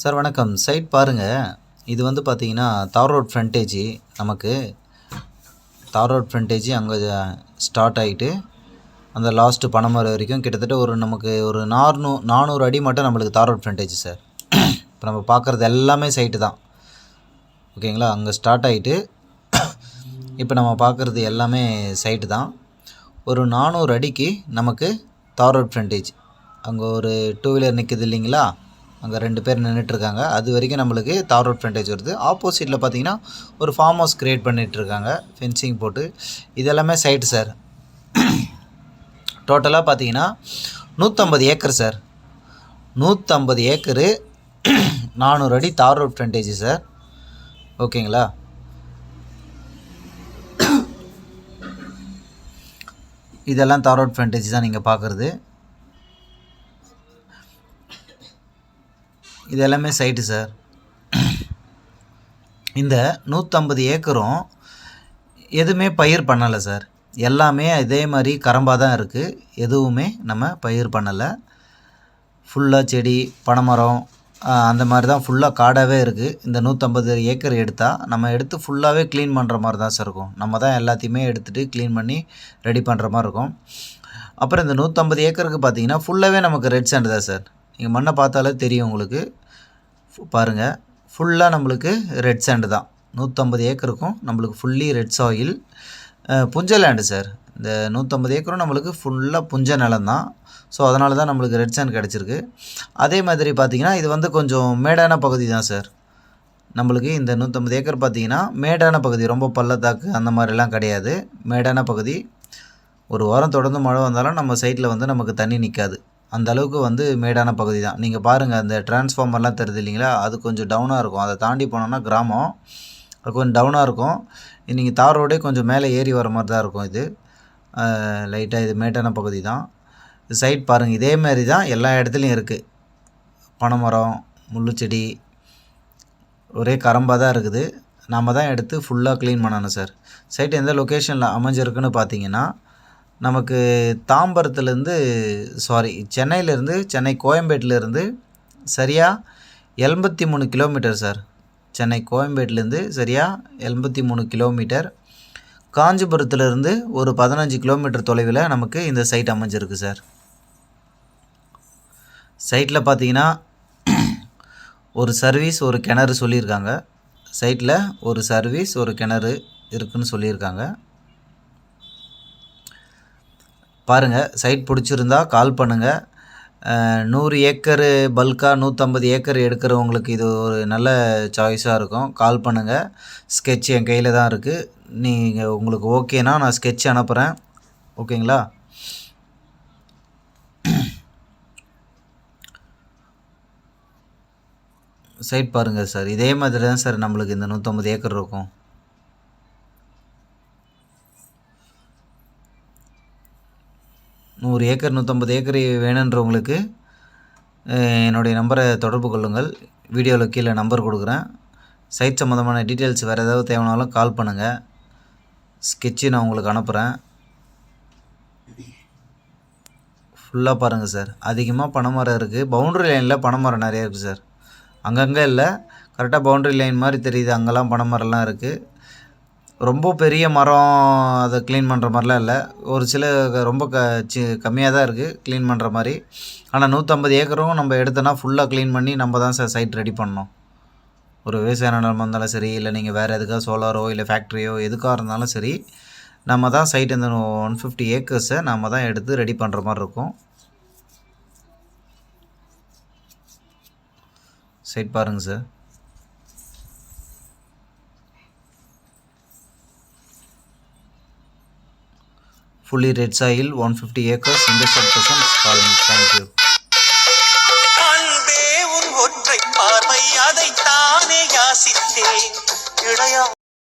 Sir வணக்கம். Side பாருங்கள் இது வந்து பார்த்தீங்கன்னா தார் ரோட் ஃப்ரண்டேஜி நமக்கு. தார் ரோட் ஃப்ரண்டேஜி அங்கே ஸ்டார்ட் ஆகிட்டு அந்த லாஸ்ட்டு பனைமரம் வரைக்கும் கிட்டத்தட்ட ஒரு நமக்கு ஒரு நானூ நானூறு அடி மட்டும் நம்மளுக்கு தார் ரோட் ஃப்ரண்டேஜ் சார். இப்போ நம்ம பார்க்குறது எல்லாமே சைட்டு தான். ஓகேங்களா? அங்கே ஸ்டார்ட் ஆகிட்டு இப்போ நம்ம பார்க்குறது எல்லாமே சைட்டு தான். ஒரு நானூறு அடிக்கு நமக்கு தார் ரோட் ஃப்ரண்டேஜ் அங்கே ஒரு டூ வீலர் நிற்குது இல்லைங்களா? அங்கே ரெண்டு பேர் நின்றுட்டுருக்காங்க அது வரைக்கும் நம்மளுக்கு தார் ரோட் ஃப்ரண்டேஜ் வருது. ஆப்போசிட்டில் பார்த்தீங்கன்னா ஒரு ஃபார்ம் ஹவுஸ் க்ரியேட் பண்ணிகிட்ருக்காங்க ஃபென்சிங் போட்டு. இதெல்லாமே சைட்டு சார் டோட்டலாக பார்த்தீங்கன்னா நூற்றம்பது ஏக்கர் சார் நூற்றம்பது ஏக்கரு நானூறு அடி தார் ரோட் ஃப்ரண்டேஜ் சார் ஓகேங்களா? இதெல்லாம் தார் ரோட் ஃப்ரண்டேஜ் தான் நீங்கள் பார்க்குறது இது எல்லாமே சைட்டு சார் இந்த நூற்றம்பது ஏக்கரும் எதுவுமே பயிர் பண்ணலை சார் எல்லாமே இதே மாதிரி கரம்பாக தான் இருக்குது எதுவுமே நம்ம பயிர் பண்ணலை. ஃபுல்லாக செடி பனைமரம் அந்த மாதிரி தான் ஃபுல்லாக காடாகவே இருக்குது இந்த நூற்றம்பது ஏக்கர் எடுத்தால் நம்ம எடுத்து ஃபுல்லாகவே க்ளீன் பண்ணுற மாதிரி தான் சார் இருக்கும். நம்ம தான் எல்லாத்தையுமே எடுத்துகிட்டு க்ளீன் பண்ணி ரெடி பண்ணுற மாதிரி இருக்கும். அப்புறம் இந்த நூற்றம்பது ஏக்கருக்கு பார்த்தீங்கன்னா ஃபுல்லாகவே நமக்கு ரெட் சாண்ட் தான் சார் நீங்கள் மண்ணை பார்த்தாலே தெரியும் உங்களுக்கு. பாருங்கள் ஃபுல்லாக நம்மளுக்கு ரெட் சேண்டு தான். நூற்றம்பது ஏக்கருக்கும் நம்மளுக்கு ஃபுல்லி ரெட் சாயில் புஞ்ச லேண்டு சார் இந்த நூற்றம்பது ஏக்கரும் நம்மளுக்கு ஃபுல்லாக புஞ்ச நிலம் தான். ஸோ அதனால தான் நம்மளுக்கு ரெட் சேண்ட் கிடச்சிருக்கு. அதே மாதிரி பார்த்திங்கன்னா இது வந்து கொஞ்சம் மேடான பகுதி தான் சார் நம்மளுக்கு இந்த நூற்றம்பது ஏக்கர் பார்த்திங்கன்னா மேடான பகுதி. ரொம்ப பள்ளத்தாக்கு அந்த மாதிரிலாம் கிடையாது. மேடான பகுதி. ஒரு வாரம் தொடர்ந்து மழை வந்தாலும் நம்ம சைட்டில் வந்து நமக்கு தண்ணி நிற்காது அந்த அளவுக்கு வந்து மேடான பகுதி தான். நீங்கள் பாருங்கள் அந்த டிரான்ஸ்ஃபார்மர்லாம் தருது இல்லைங்களா? அது கொஞ்சம் டவுனாக இருக்கும். அதை தாண்டி போனோம்னா கிராமம் அது கொஞ்சம் டவுனாக இருக்கும். நீங்கள் தார் ரோடே கொஞ்சம் மேலே ஏறி வர மாதிரி தான் இருக்கும் இது. லைட்டாக இது மேட்டான பகுதி தான். சைட் பாருங்கள் இதே மாதிரி தான் எல்லா இடத்துலையும் இருக்குது பனைமரம் முள்ளுச்செடி ஒரே கரம்பாக தான் இருக்குது. நாம் தான் எடுத்து ஃபுல்லாக க்ளீன் பண்ணணும் சார் சைட் எந்த லொக்கேஷனில் அமைஞ்சிருக்குன்னு பார்த்தீங்கன்னா நமக்கு தாம்பரத்துலேருந்து சாரி சென்னையிலேருந்து சென்னை கோயம்பேட்டிலேருந்து சரியாக எண்பத்தி மூணு கிலோமீட்டர் சார். சென்னை கோயம்பேட்டிலேருந்து சரியாக எண்பத்தி மூணு கிலோமீட்டர். காஞ்சிபுரத்துலேருந்து ஒரு பதினஞ்சு கிலோமீட்டர் தொலைவில் நமக்கு இந்த சைட் அமைஞ்சிருக்கு சார். சைட்டில் பார்த்தீங்கன்னா ஒரு சர்வீஸ் ஒரு கிணறு சொல்லியிருக்காங்க. சைட்டில் ஒரு சர்வீஸ் ஒரு கிணறு இருக்குன்னு சொல்லியிருக்காங்க. பாருங்கள் சைட் பிடிச்சிருந்தா கால் பண்ணுங்கள் நூறு ஏக்கரு பல்காக நூற்றம்பது ஏக்கர் எடுக்கிறவங்களுக்கு இது ஒரு நல்ல சாய்ஸாக இருக்கும். கால் பண்ணுங்கள் ஸ்கெட்ச் என் கையில் தான் இருக்குது நீங்கள் உங்களுக்கு ஓகேனா நான் ஸ்கெட்ச் அனுப்புகிறேன் ஓகேங்களா? சைட் பாருங்கள் சார். இதே மாதிரி தான் சார் நம்மளுக்கு இந்த நூற்றம்பது ஏக்கர் இருக்கும். நூறு ஏக்கர் நூற்றம்பது ஏக்கர் வேணுன்றவங்களுக்கு என்னுடைய நம்பரை தொடர்பு கொள்ளுங்கள். வீடியோவில் கீழே நம்பர் கொடுக்குறேன். சைட் சம்மந்தமான டீட்டெயில்ஸ் வேறு ஏதாவது தேவைனாலும் கால் பண்ணுங்கள் ஸ்கெட்சு நான் உங்களுக்கு அனுப்புகிறேன் ஃபுல்லாக பாருங்கள் சார் அதிகமாக பனைமரம் இருக்குது பவுண்ட்ரி லைனில் பனைமரம் நிறையா இருக்குது சார் அங்கங்கே இல்லை. கரெக்டாக பவுண்ட்ரி லைன் மாதிரி தெரியுது. அங்கெல்லாம் பனைமரம்லாம் இருக்குது ரொம்ப பெரிய மரம் அதை க்ளீன் பண்ணுற மாதிரிலாம் இல்லை. ஒரு சில ரொம்ப க சி கம்மியாக தான் இருக்குது க்ளீன் பண்ணுற மாதிரி. ஆனால் நூற்றம்பது ஏக்கரும் நம்ம எடுத்தோன்னா ஃபுல்லாக க்ளீன் பண்ணி நம்ம தான் சார் சைட் ரெடி பண்ணோம் ஒரு விவசாய நிலமாக இருந்தாலும் சரி இல்லை நீங்கள் வேறு எதுக்காக சோலாரோ இல்லை ஃபேக்ட்ரியோ எதுக்காக இருந்தாலும் சரி நம்ம தான் சைட் இந்த ஒன் ஃபிஃப்டி ஏக்கர்ஸை நம்ம தான் எடுத்து ரெடி பண்ணுற மாதிரி இருக்கும். சைட் பாருங்கள் sir fully red soil 150 acres interested persons